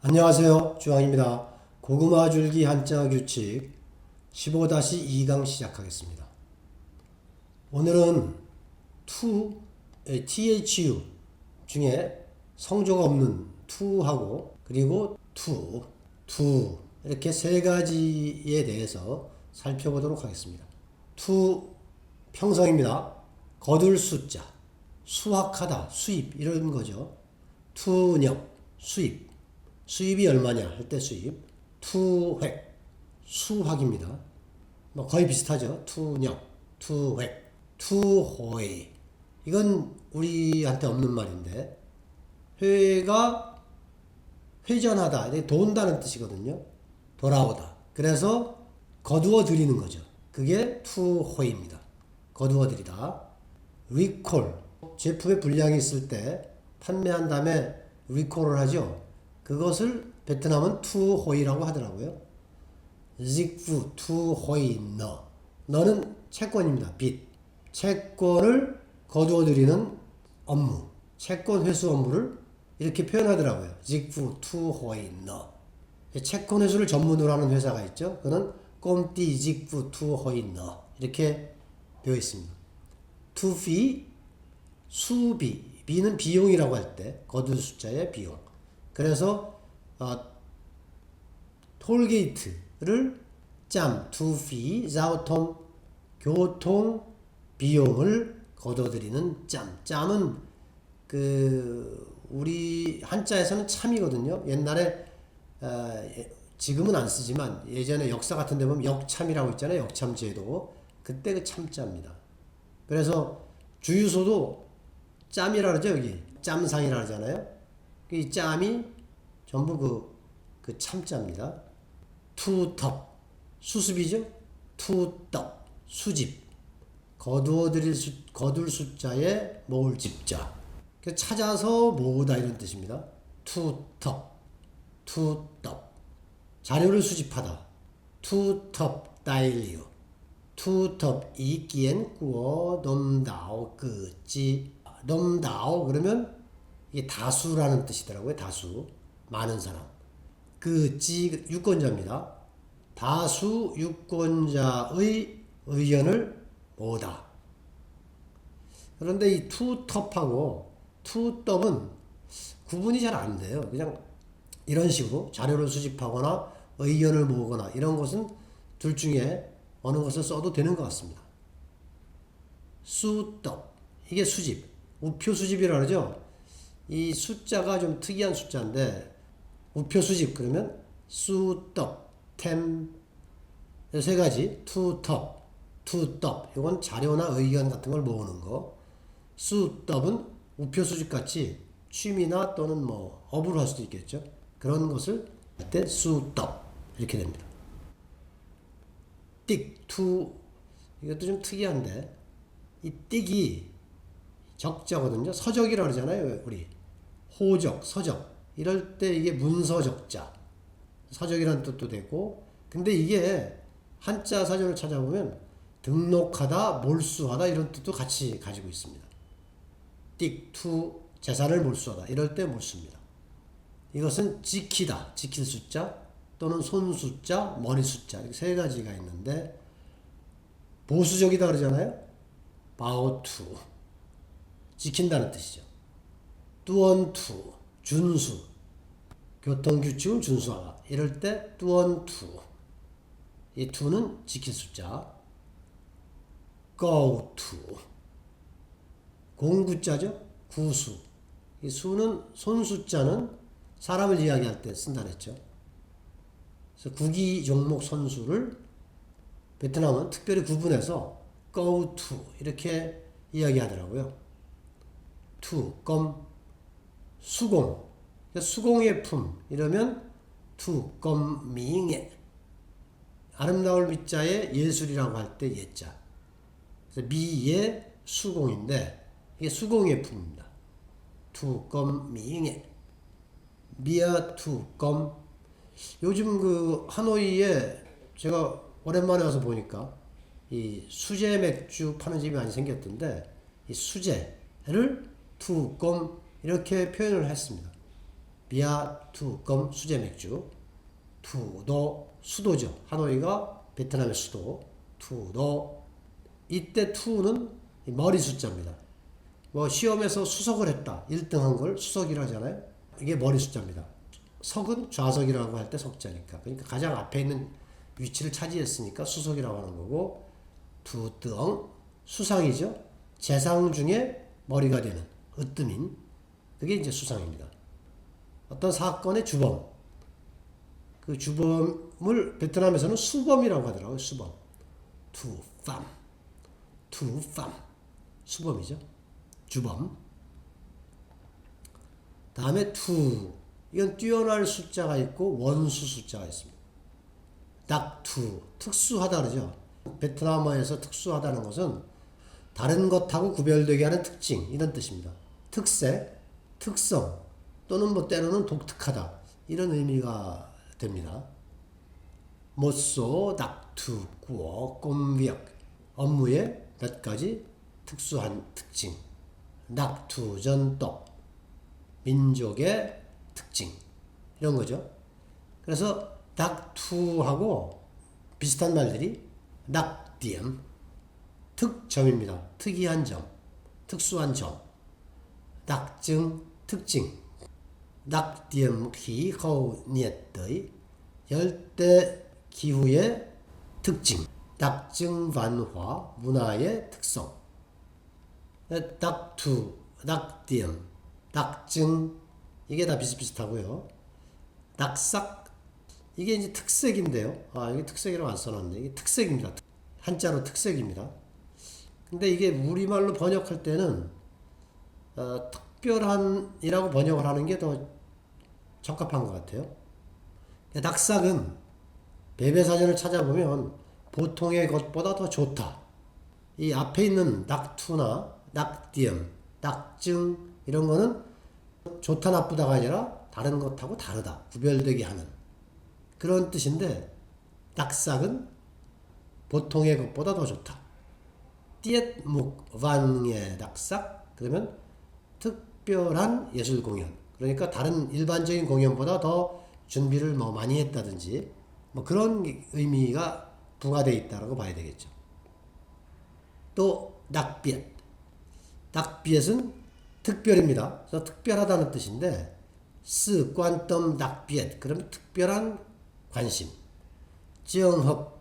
안녕하세요. 주황입니다. 고구마 줄기 한자 규칙 15-2강 시작하겠습니다. 오늘은 에, thu 중에 성조가 없는 to하고 그리고 to, to 이렇게 세 가지에 대해서 살펴보도록 하겠습니다. to 평성입니다. 거둘 숫자, 수확하다, 수입 이런 거죠. 투nhập, 수입. 수입이 얼마냐 할 때 수입. 투획, 수확입니다. 뭐 거의 비슷하죠. 투nhập, 투획, 투호의. 이건 우리한테 없는 말인데 회가 회전하다, 돈다는 뜻이거든요. 돌아오다. 그래서 거두어 드리는 거죠. 그게 투호입니다. 거두어 드리다. 리콜 제품에 불량이 있을 때 판매한 다음에 리콜을 하죠. 그것을 베트남은 투호이라고 하더라고요. 직후 투호이 너 너는 채권입니다. 빚 채권을 거두어 드리는 업무 채권 회수 업무를 이렇게 표현하더라고요. 직후 투호이 너 채권 회수를 전문으로 하는 회사가 있죠. 그는 꼼띠 직후 투호이 너 이렇게 되어 있습니다. 투피 수비 비는 비용이라고 할 때 거둘 숫자의 비용 그래서 어, 톨게이트를 짬 투피 자오통 교통 비용을 거둬들이는 짬. 짬은 그 우리 한자에서는 참이거든요. 옛날에 어, 예, 지금은 안 쓰지만 예전에 역사 같은 데 보면 역참이라고 있잖아요. 역참제도. 그때 그 참자입니다. 그래서 주유소도 짬이라 그러죠 여기. 짬상이라 그러잖아요 이 짬이 전부 그, 그 참자입니다. 투텁 수습이죠? 투떡 수집. 거두어들일 수, 거둘 숫자에 모을 집자. 그 찾아서 모으다 이런 뜻입니다. 투텁 투떡 자료를 수집하다. 투텁 다일리오. 투텁 이끼엔 꾸어 놈다오 그지 놈다오 그러면 이게 다수라는 뜻이더라고요 다수. 많은 사람. 그 지 유권자입니다. 다수 유권자의 의견을 모으다. 그런데 이 투텁하고 투떡은 구분이 잘 안 돼요. 그냥 이런 식으로 자료를 수집하거나 의견을 모으거나 이런 것은 둘 중에 어느 것을 써도 되는 것 같습니다. 수떡 이게 수집. 우표 수집이라 그러죠. 이 숫자가 좀 특이한 숫자인데 우표 수집 그러면 수떡 템세 가지 투텁 투떡 이건 자료나 의견 같은 걸 모으는 거 수떡은 우표 수집 같이 취미나 또는 뭐 업으로 할 수도 있겠죠. 그런 것을 할 때 수떡 이렇게 됩니다. 띡, 투 이것도 좀 특이한데 이 띡이 적자거든요. 서적이라 그러잖아요. 우리 호적, 서적 이럴 때 이게 문서적자 서적이라는 뜻도 되고 근데 이게 한자 사전을 찾아보면 등록하다, 몰수하다 이런 뜻도 같이 가지고 있습니다. 띡, 투 재산을 몰수하다 이럴 때 몰수입니다. 이것은 지키다, 지킬 숫자 또는 손 숫자, 머리 숫자 이렇게 세 가지가 있는데 보수적이다 그러잖아요. 바오투 지킨다는 뜻이죠. 뚜언투 준수. 교통규칙을 준수하다 이럴 때 뚜언투. 이 투는 지킬 숫자. 거우투. 공구자죠? 구수. 이 수는 손 숫자는 사람을 이야기할 때 쓴다 그랬죠. 그래서 국기 종목 선수를 베트남은 특별히 구분해서 go to 이렇게 이야기하더라고요. to, 껌, 수공, 수공의 품. 이러면 to, 껌, 미잉에 아름다울 미자에 예술이라고 할 때 예자. 미의 수공인데 이게 수공의 품입니다. to, 껌, 미잉에 미아 투, 껌 요즘 그 하노이에 제가 오랜만에 와서 보니까 이 수제 맥주 파는 집이 많이 생겼던데 이 수제를 투껌 이렇게 표현을 했습니다. 비아 투검 수제 맥주 투도 수도죠. 하노이가 베트남의 수도 투도 이때 투는 이 머리 숫자입니다. 뭐 시험에서 수석을 했다. 1등 한 걸 수석이라 하잖아요. 이게 머리 숫자입니다. 석은 좌석이라고 할 때 석자니까. 그러니까 가장 앞에 있는 위치를 차지했으니까 수석이라고 하는 거고 두덩 수상이죠. 재상 중에 머리가 되는 으뜸인 그게 이제 수상입니다. 어떤 사건의 주범 그 주범을 베트남에서는 수범이라고 하더라고요. 수범 투팜 투팜 수범이죠. 주범 다음에 투 이건 뛰어날 숫자가 있고 원수 숫자가 있습니다. 낙투 특수하다 그러죠. 베트남어에서 특수하다는 것은 다른 것하고 구별되게 하는 특징 이런 뜻입니다. 특색, 특성 또는 뭐 때로는 독특하다. 이런 의미가 됩니다. 못소, 낙투, 꾸어, 꼼비역. 업무의 몇 가지 특수한 특징. 낙투 전독 민족의 특징. 이런 거죠. 그래서 낙투하고 비슷한 말들이 낙디엠. 특점입니다. 특이한 점, 특수한 점, 낙증, 특징, 낙디엠 기후 니에의 열대 기후의 특징, 낙증 văn化 문화의 특성, 낙투, 낙디엠, 낙증 이게 다 비슷비슷하고요. 낙삭 이게 이제 특색인데요. 아 이게 특색이라고 안 써놨네. 이게 특색입니다. 한자로 특색입니다. 근데 이게 우리말로 번역할 때는 어, 특별한이라고 번역을 하는 게 더 적합한 것 같아요. 낙삭은 배배사전을 찾아보면 보통의 것보다 더 좋다. 이 앞에 있는 낙투나 낙디엄, 낙증 이런 거는 좋다 나쁘다가 아니라 다른 것하고 다르다. 구별되게 하는 그런 뜻인데 낙삭은 보통의 것보다 더 좋다. 띠엣묵 van의 낙삭 그러면 특별한 예술 공연 그러니까 다른 일반적인 공연보다 더 준비를 뭐 많이 했다든지 뭐 그런 의미가 부과되어 있다고 봐야 되겠죠. 또 낙비엣 낙비엣은 특별입니다. 그래서 특별하다는 뜻인데 스 관점 낙비엣 그러면 특별한 관심 정hợp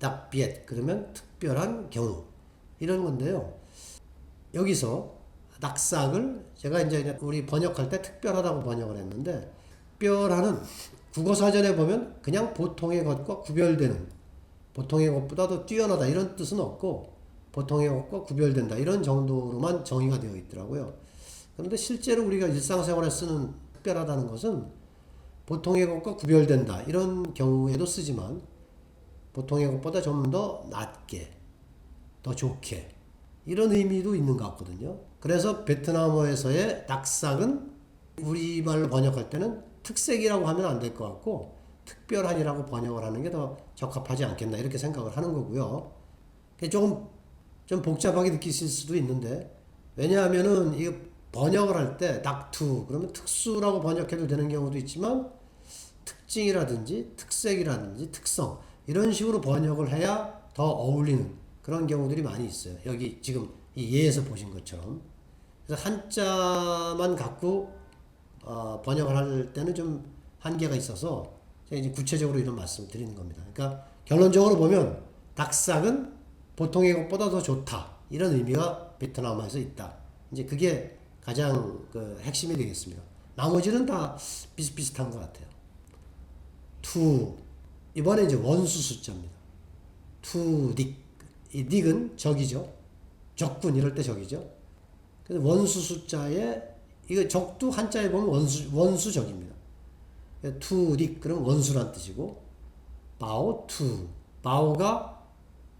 낙비엣 그러면 특별한 경우 이런 건데요. 여기서 낙삭을 제가 이제 우리 번역할 때 특별하다고 번역을 했는데 특별하는 국어 사전에 보면 그냥 보통의 것과 구별되는 보통의 것보다 더 뛰어나다 이런 뜻은 없고 보통의 것과 구별된다 이런 정도로만 정의가 되어 있더라고요. 그런데 실제로 우리가 일상생활에 쓰는 특별하다는 것은 보통의 것과 구별된다 이런 경우에도 쓰지만 보통의 것보다 좀 더 낮게 더 좋게 이런 의미도 있는 것 같거든요. 그래서 베트남어에서의 낙삭은 우리말로 번역할 때는 특색이라고 하면 안 될 것 같고 특별한이라고 번역을 하는 게 더 적합하지 않겠나 이렇게 생각을 하는 거고요. 조금 좀 복잡하게 느끼실 수도 있는데 왜냐하면은 이 번역을 할 때 낙투 그러면 특수라고 번역해도 되는 경우도 있지만 특징이라든지 특색이라든지 특성 이런 식으로 번역을 해야 더 어울리는 그런 경우들이 많이 있어요. 여기 지금 이 예에서 보신 것처럼 그래서 한자만 갖고 어, 번역을 할 때는 좀 한계가 있어서 제가 이제 구체적으로 이런 말씀 드리는 겁니다. 그러니까 결론적으로 보면 닭삭은 보통의 것보다 더 좋다 이런 의미가 베트남에서 있다. 이제 그게 가장 그 핵심이 되겠습니다. 나머지는 다 비슷비슷한 것 같아요. 투 이번에 이제 원수 숫자입니다. 투 닉. 이 닉은 적이죠. 적군 이럴 때 적이죠. 그래서 원수 숫자에 이거 적도 한자에 보면 원수 원수적입니다. 투닉 그럼 원수란 뜻이고 바오 투 바오가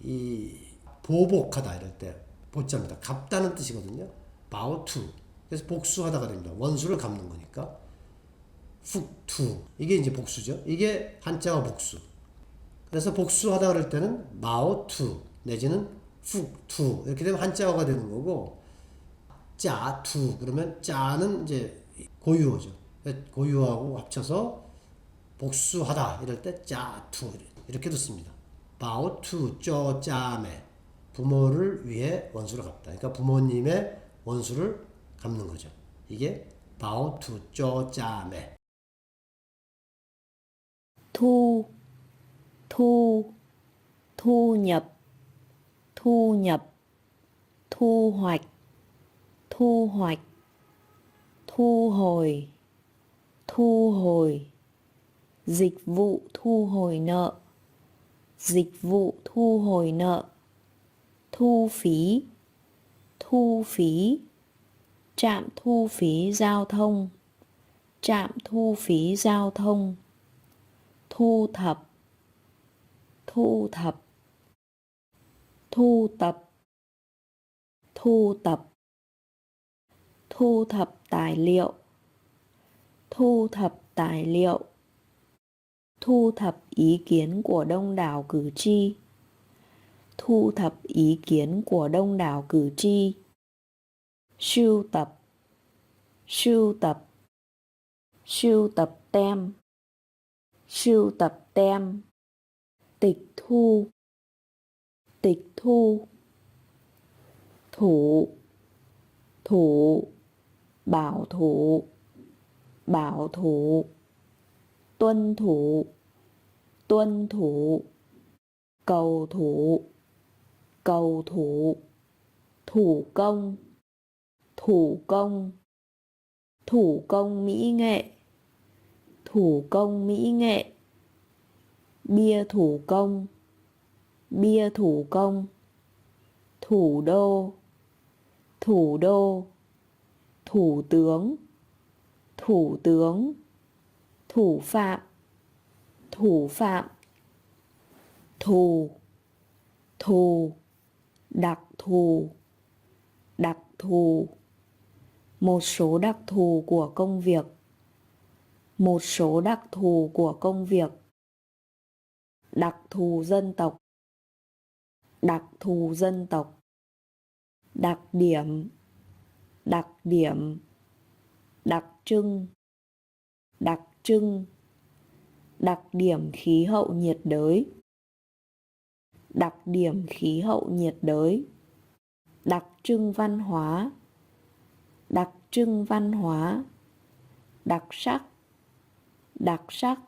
이 보복하다 이럴 때 보자입니다. 갚다는 뜻이거든요. 바오 투 그래서 복수하다가 됩니다. 원수를 갚는 거니까. 훅투 이게 이제 복수죠. 이게 한자와 복수. 그래서 복수하다 그럴 때는 마오투 내지는 훅투 이렇게 되면 한자어가 되는 거고 짜투 그러면 짜는 이제 고유어죠. 고유하고 합쳐서 복수하다 이럴 때 짜 투 이렇게도 씁니다. 바오투 쪼짜매 부모를 위해 원수를 갚다. 그러니까 부모님의 원수를 갚는 거죠. 이게 쪼짜매 thu thu thu nhập thu nhập thu hoạch thu hoạch, thu hồi thu hồi. Dịch vụ thu hồi nợ, dịch vụ thu hồi nợ. Thu phí thu phí. Trạm thu phí giao thông, trạm thu phí giao thông. Thu thập thu thập. Thu tập thu tập thu thập tài liệu. Thu thập tài liệu. Thu thập ý kiến của đông đảo cử tri. Thu thập ý kiến của đông đảo cử tri. Sưu tập. Sưu tập. Sưu tập tem. Sưu tập tem. Tịch thu. Tịch thu. Thủ. Thủ bảo thủ bảo thủ, tuân thủ tuân thủ, cầu thủ cầu thủ thủ công thủ công thủ công mỹ nghệ, thủ công mỹ nghệ, bia thủ công, bia thủ công, thủ đô thủ đô thủ tướng thủ tướng, thủ phạm thủ phạm, thù thù, đặc thù đặc thù. Một số đặc thù của công việc, một số đặc thù của công việc. Đặc thù dân tộc, đặc thù dân tộc. Đặc điểm đặc điểm. Đặc trưng. Đặc trưng. Đặc điểm khí hậu nhiệt đới. Đặc điểm khí hậu nhiệt đới. Đặc trưng văn hóa. Đặc trưng văn hóa. Đặc sắc. Đặc sắc.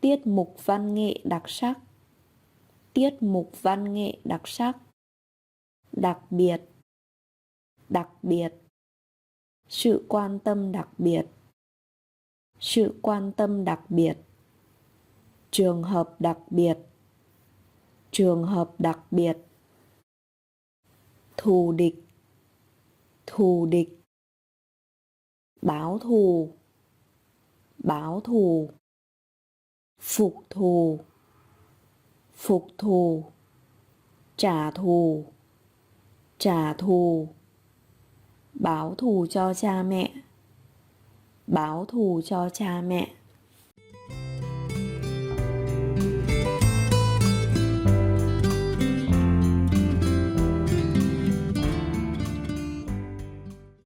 Tiết mục văn nghệ đặc sắc. Tiết mục văn nghệ đặc sắc. Đặc biệt đặc biệt. Sự quan tâm đặc biệt. Sự quan tâm đặc biệt. Trường hợp đặc biệt. Trường hợp đặc biệt. Thù địch. Thù địch. Báo thù. Báo thù. Phục thù. Phục thù. Trả thù. Trả thù báo thù cho cha mẹ. Báo thù cho cha mẹ.